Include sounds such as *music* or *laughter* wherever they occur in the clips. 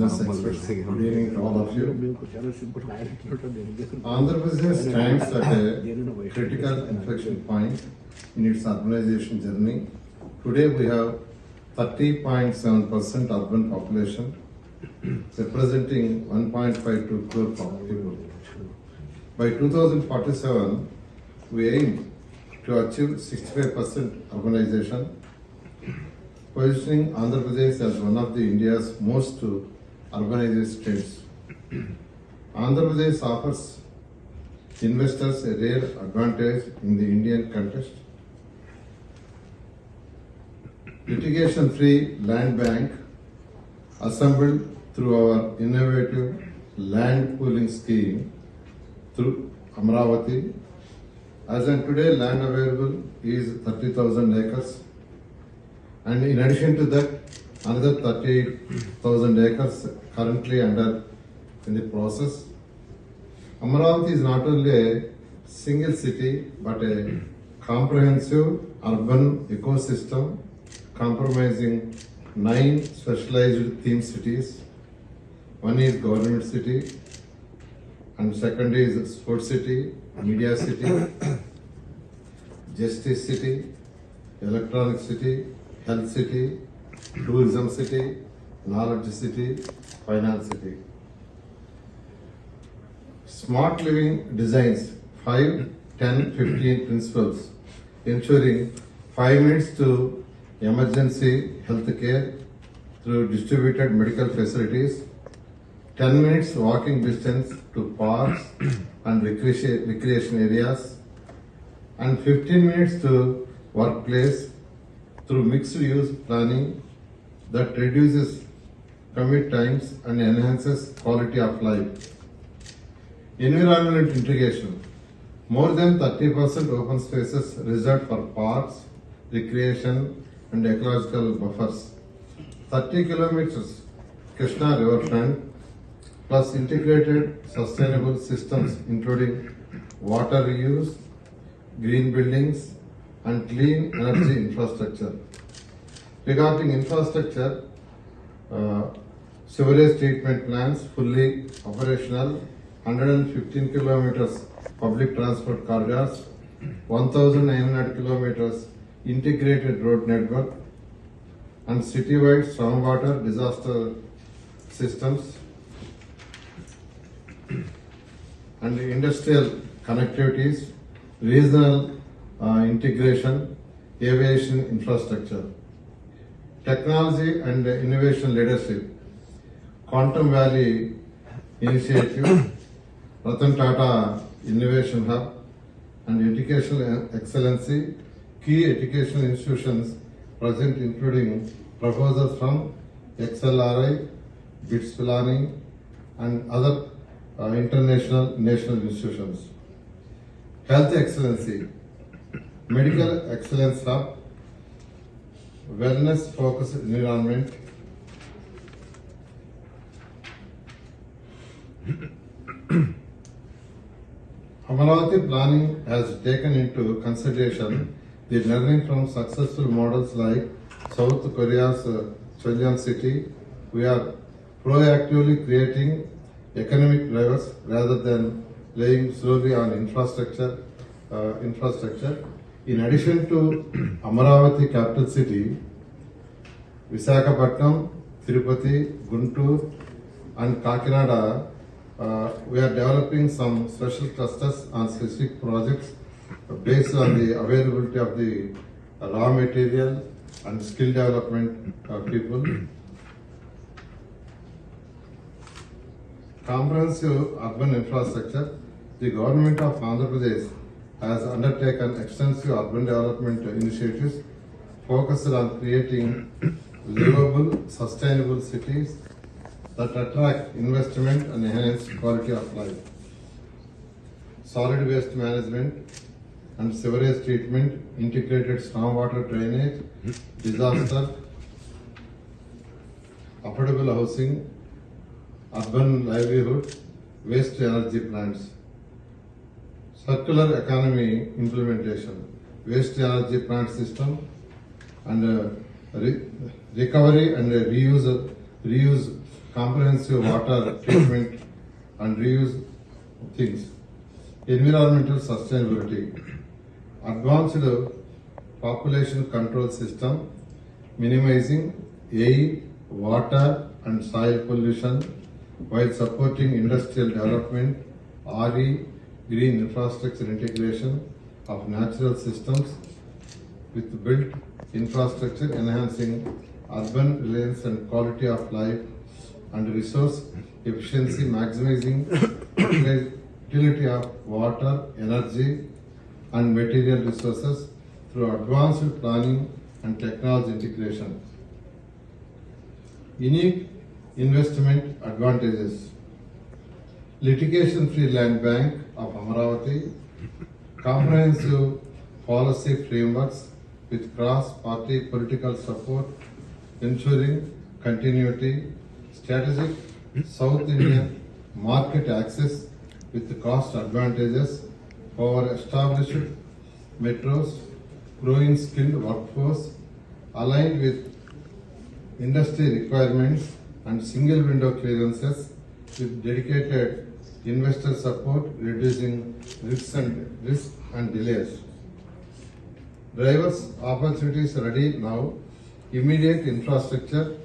business all of you. Business stands at a critical inflection point in its urbanization journey. Today we have 30.7% urban population representing 1.52 crore people. By 2047, we aim to achieve 65% urbanization, positioning Andhra Pradesh as one of the India's most urbanized states. Andhra Pradesh offers investors a rare advantage in the Indian context. Litigation-free land bank assembled through our innovative land pooling scheme through Amravati. As on today, land available is thirty thousand acres. And in addition to that, another thirty thousand acres currently under in the process. Amaravati is not only a single city but a comprehensive urban ecosystem comprising nine specialized theme cities. One is government city, and second is sports city, media city, justice city, electronic city, health city, tourism city, knowledge city, finance city. Smart living designs 5, 10, 15 principles, ensuring 5 minutes to emergency health care through distributed medical facilities, 10 minutes walking distance to parks *coughs* and recreation recreation areas, and 15 minutes to workplace through mixed use planning that reduces commute times and enhances quality of life. Environment integration. More than 30% open spaces reserved for parks, recreation, and ecological buffers. 30 kilometers Krishna riverfront, plus integrated sustainable systems including water reuse, green buildings, and clean energy infrastructure. Regarding infrastructure, uh, sewerage treatment plants fully operational, 115 kilometers public transport corridors, 1,900 kilometers integrated road network, and citywide stormwater disaster systems, and industrial connectivities, regional uh, integration, aviation infrastructure, technology and innovation leadership, Quantum Valley Initiative, *coughs* Ratan Tata Innovation Hub, and educational excellency, key educational institutions present including proposals from XLRI, BITS Pilani, and other uh, international national institutions. Health excellency, medical excellence hub, wellness focused environment, *clears throat* Amaravati planning has taken into consideration the learning from successful models like South Korea's uh, city. We are proactively creating economic drivers rather than laying slowly on infrastructure. Uh, infrastructure. In addition to Amaravati capital city, Visakhapatnam, Tirupati, Guntur, and Kakinada, uh, we are developing some special clusters on specific projects based on the availability of the raw material and skill development of people. Comprehensive urban infrastructure, the government of Andhra Pradesh has undertaken extensive urban development initiatives focused on creating *coughs* livable, sustainable cities that attract investment and enhance quality of life. Solid waste management and sewerage treatment, integrated stormwater drainage, disaster, affordable housing, urban livelihood, waste energy plants. Circular economy implementation, waste energy plant system, and uh, re- recovery and reuse reuse comprehensive water *coughs* treatment and reuse things. Environmental sustainability. Advanced population control system minimizing air, water and soil pollution while supporting industrial development, RE, green infrastructure integration of natural systems with built infrastructure enhancing urban reliance and quality of life and resource efficiency maximizing *coughs* utility of water, energy and material resources through advanced planning and technology integration. Unique investment advantages. Litigation-free land bank of Comprehensive policy frameworks with cross-party political support ensuring continuity, strategic South Indian market access with cost advantages for established metros, growing skilled workforce aligned with industry requirements and single window clearances with dedicated investor support, reducing risks and risk and delays. Drivers opportunities ready now, immediate infrastructure,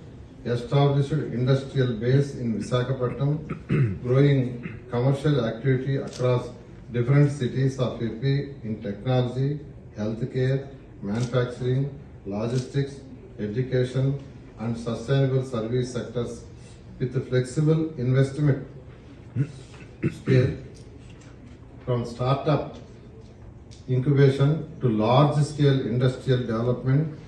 established industrial base in Visakhapatnam, *clears throat* growing commercial activity across different cities of AP in technology, healthcare, manufacturing, logistics, education, and sustainable service sectors with a flexible investment scale from startup incubation to large scale industrial development